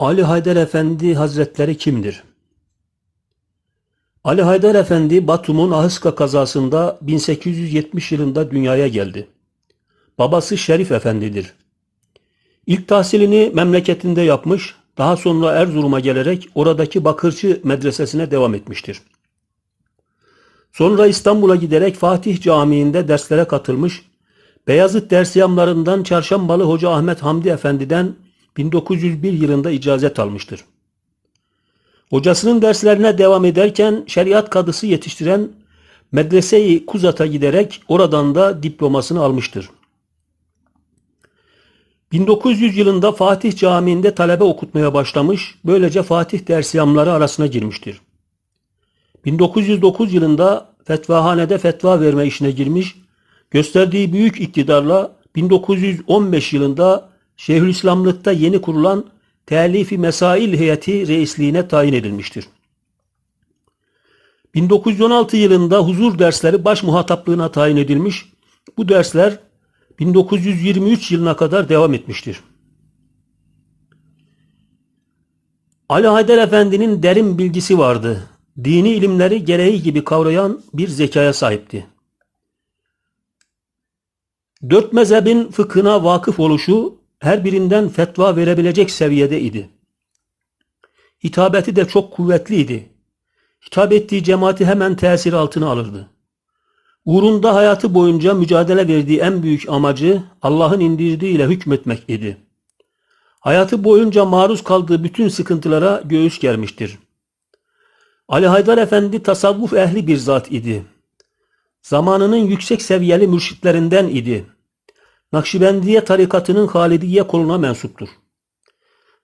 Ali Haydar Efendi Hazretleri kimdir? Ali Haydar Efendi Batum'un Ahıska kazasında 1870 yılında dünyaya geldi. Babası Şerif Efendidir. İlk tahsilini memleketinde yapmış, daha sonra Erzurum'a gelerek oradaki Bakırçı Medresesi'ne devam etmiştir. Sonra İstanbul'a giderek Fatih Camii'nde derslere katılmış, Beyazıt dersiyamlarından Çarşambalı Hoca Ahmet Hamdi Efendi'den 1901 yılında icazet almıştır. Hocasının derslerine devam ederken şeriat kadısı yetiştiren Medrese-i Kuzat'a giderek oradan da diplomasını almıştır. 1900 yılında Fatih Camii'nde talebe okutmaya başlamış, böylece Fatih dersiyamları arasına girmiştir. 1909 yılında fetvahanede fetva verme işine girmiş, gösterdiği büyük iktidarla 1915 yılında Şeyhülislamlıkta yeni kurulan Telifi Mesail Heyeti reisliğine tayin edilmiştir. 1916 yılında huzur dersleri baş muhataplığına tayin edilmiş. Bu dersler 1923 yılına kadar devam etmiştir. Ali Haydar Efendi'nin derin bilgisi vardı. Dini ilimleri gereği gibi kavrayan bir zekaya sahipti. Dört mezhebin fıkhına vakıf oluşu her birinden fetva verebilecek seviyede idi. Hitabeti de çok kuvvetliydi. Hitap ettiği cemaati hemen tesir altına alırdı. Uğrunda hayatı boyunca mücadele verdiği en büyük amacı Allah'ın indirdiğiyle hükmetmek idi. Hayatı boyunca maruz kaldığı bütün sıkıntılara göğüs germiştir. Ali Haydar Efendi tasavvuf ehli bir zat idi. Zamanının yüksek seviyeli mürşitlerinden idi. Nakşibendiye tarikatının Halidiye koluna mensuptur.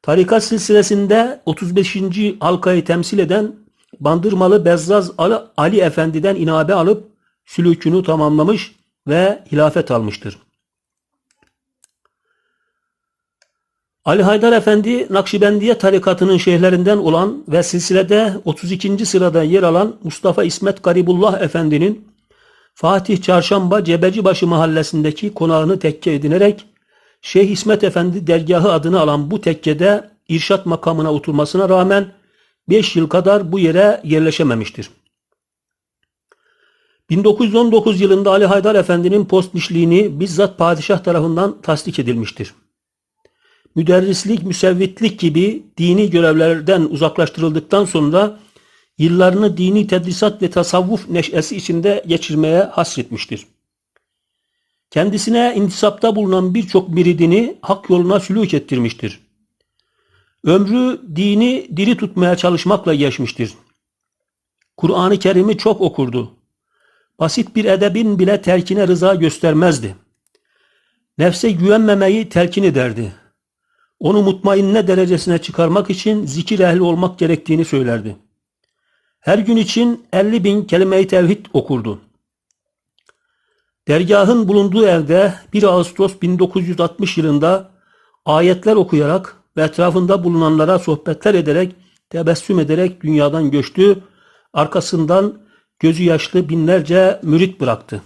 Tarikat silsilesinde 35. halkayı temsil eden Bandırmalı Bezzaz Ali, Ali Efendi'den inabe alıp sülükünü tamamlamış ve hilafet almıştır. Ali Haydar Efendi Nakşibendiye tarikatının şeyhlerinden olan ve silsilede 32. sırada yer alan Mustafa İsmet Garibullah Efendi'nin Fatih Çarşamba Cebecibaşı mahallesindeki konağını tekke edinerek Şeyh İsmet Efendi dergahı adını alan bu tekkede irşat makamına oturmasına rağmen 5 yıl kadar bu yere yerleşememiştir. 1919 yılında Ali Haydar Efendi'nin postmişliğini bizzat padişah tarafından tasdik edilmiştir. Müderrislik, müsevvitlik gibi dini görevlerden uzaklaştırıldıktan sonra yıllarını dini tedrisat ve tasavvuf neşesi içinde geçirmeye hasretmiştir. Kendisine intisapta bulunan birçok miridini hak yoluna sülük ettirmiştir. Ömrü dini diri tutmaya çalışmakla geçmiştir. Kur'an-ı Kerim'i çok okurdu. Basit bir edebin bile terkine rıza göstermezdi. Nefse güvenmemeyi telkin ederdi. Onu mutmainne derecesine çıkarmak için zikir ehli olmak gerektiğini söylerdi. Her gün için 50 bin kelime-i tevhid okurdu. Dergahın bulunduğu evde 1 Ağustos 1960 yılında ayetler okuyarak ve etrafında bulunanlara sohbetler ederek, tebessüm ederek dünyadan göçtü. Arkasından gözü yaşlı binlerce mürit bıraktı.